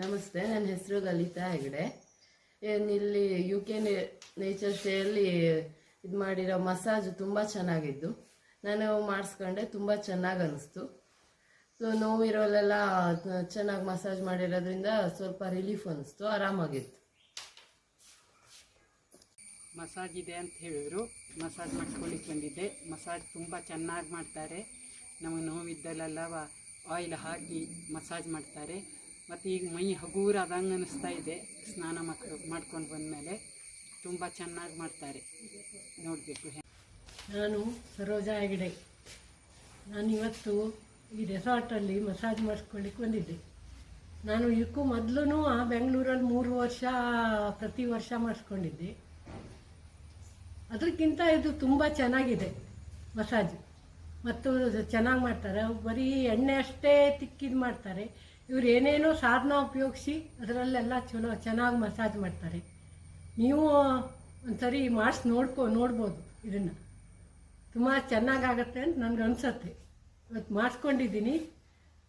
ನಮಸ್ತೆ, ನನ್ನ ಹೆಸರು ಲಲಿತಾ ಹೆಗಡೆ. ಏನಿಲ್ಲಿ ಯು ಕೆ ನೇಚರ್ ಸ್ಟೇಯಲ್ಲಿ ಇದು ಮಾಡಿರೋ ಮಸಾಜ್ ತುಂಬ ಚೆನ್ನಾಗಿದ್ದು. ನಾನು ಮಾಡಿಸ್ಕೊಂಡೆ, ತುಂಬ ಚೆನ್ನಾಗಿ ಅನಿಸ್ತು ಸೊ, ನೋವಿರೋಲ್ಲೆಲ್ಲ ಚೆನ್ನಾಗಿ ಮಸಾಜ್ ಮಾಡಿರೋದ್ರಿಂದ ಸ್ವಲ್ಪ ರಿಲೀಫ್ ಅನಿಸ್ತು, ಆರಾಮಾಗಿತ್ತು. ಮಸಾಜ್ ಇದೆ ಅಂತ ಹೇಳಿದ್ರು. ಮಸಾಜ್ ಮಾಡ್ಕೊಳ್ಳಿಕ್ಕೆ ಬಂದಿದ್ದೆ. ಮಸಾಜ್ ತುಂಬ ಚೆನ್ನಾಗಿ ಮಾಡ್ತಾರೆ. ನಮಗೆ ನೋವಿದ್ದಲ್ಲೆಲ್ಲ ಆಯಿಲ್ ಹಾಕಿ ಮಸಾಜ್ ಮಾಡ್ತಾರೆ. ಮತ್ತು ಈಗ ಮೈ ಹಗೂರ ಆದಂಗೆ ಅನ್ನಿಸ್ತಾ ಇದೆ. ಸ್ನಾನ ಮಾಡ್ಕೊ ಮಾಡ್ಕೊಂಡು ಬಂದಮೇಲೆ ತುಂಬ ಚೆನ್ನಾಗಿ ಮಾಡ್ತಾರೆ. ನೋಡಬೇಕು ನಾನು ಸರೋಜಾ ಹೆಗಡೆ. ನಾನು ಇವತ್ತು ಈ ರೆಸಾರ್ಟಲ್ಲಿ ಮಸಾಜ್ ಮಾಡಿಸ್ಕೊಳ್ಳಿಕ್ಕೆ ಬಂದಿದ್ದೆ. ನಾನು ಇದಕ್ಕೂ ಮೊದಲು ಬೆಂಗಳೂರಲ್ಲಿ ಮೂರು ವರ್ಷ, ಪ್ರತಿ ವರ್ಷ ಮಾಡಿಸ್ಕೊಂಡಿದ್ದೆ. ಅದಕ್ಕಿಂತ ಇದು ತುಂಬ ಚೆನ್ನಾಗಿದೆ ಮಸಾಜ್ ಮತ್ತು ಚೆನ್ನಾಗಿ ಮಾಡ್ತಾರೆ. ಬರೀ ಎಣ್ಣೆ ಅಷ್ಟೇ ತಿಕ್ಕಿದ್ದು ಮಾಡ್ತಾರೆ. ಇವ್ರು ಏನೇನೋ ಸಾಧನ ಉಪಯೋಗಿಸಿ ಅದರಲ್ಲೆಲ್ಲ ಚಲೋ ಚೆನ್ನಾಗಿ ಮಸಾಜ್ ಮಾಡ್ತಾರೆ. ನೀವು ಒಂದ್ಸರಿ ಮಾಡಿಸಿ ನೋಡ್ಕೊ, ನೋಡ್ಬೋದು ಇದನ್ನು. ತುಂಬ ಚೆನ್ನಾಗಾಗತ್ತೆ ಅಂತ ನನಗೆ ಅನಿಸತ್ತೆ. ಇವತ್ತು ಮಾಡಿಸ್ಕೊಂಡಿದ್ದೀನಿ.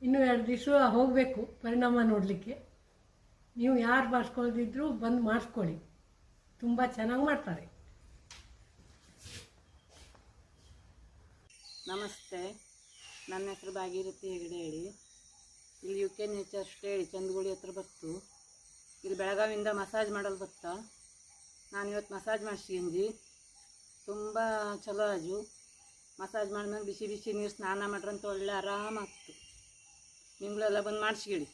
ಇನ್ನೂ ಎರಡು ದಿವಸ ಹೋಗಬೇಕು ಪರಿಣಾಮ ನೋಡಲಿಕ್ಕೆ. ನೀವು ಯಾರು ಮಾಡಿಸ್ಕೊಳ್ದಿದ್ರು ಬಂದು ಮಾಡಿಸ್ಕೊಳ್ಳಿ. ತುಂಬ ಚೆನ್ನಾಗಿ ಮಾಡ್ತಾರೆ. ನಮಸ್ತೆ. ನನ್ನ ಹೆಸರು ಭಾಗೀರಥಿ ಹೆಗಡೆ ಹೇಳಿ. ಇಲ್ಲಿ ಯು ಕೆನ್ ನೇಚರ್ ಸ್ಟೇ ಹೇಳಿ ಚಂದಗುಳಿ ಹತ್ರ ಬತ್ತು. ಇಲ್ಲಿ ಬೆಳಗಾವಿಯಿಂದ ಮಸಾಜ್ ಮಾಡಲು ಬತ್ತ? ನಾನು ಇವತ್ತು ಮಸಾಜ್ ಮಾಡಿಸ್ಕೊಂಡಿ ತುಂಬ ಚಲೋ ಆಜು. ಮಸಾಜ್ ಮಾಡಿದ್ಮೇಲೆ ಬಿಸಿ ಬಿಸಿ ನೀರು ಸ್ನಾನ ಮಾಡ್ರಂತ ಒಳ್ಳೆ ಆರಾಮಾಗ್ತು. ನಿಮ್ಗಳೆಲ್ಲ ಬಂದು ಮಾಡಿಸ್ಕೊಳ್ಳಿ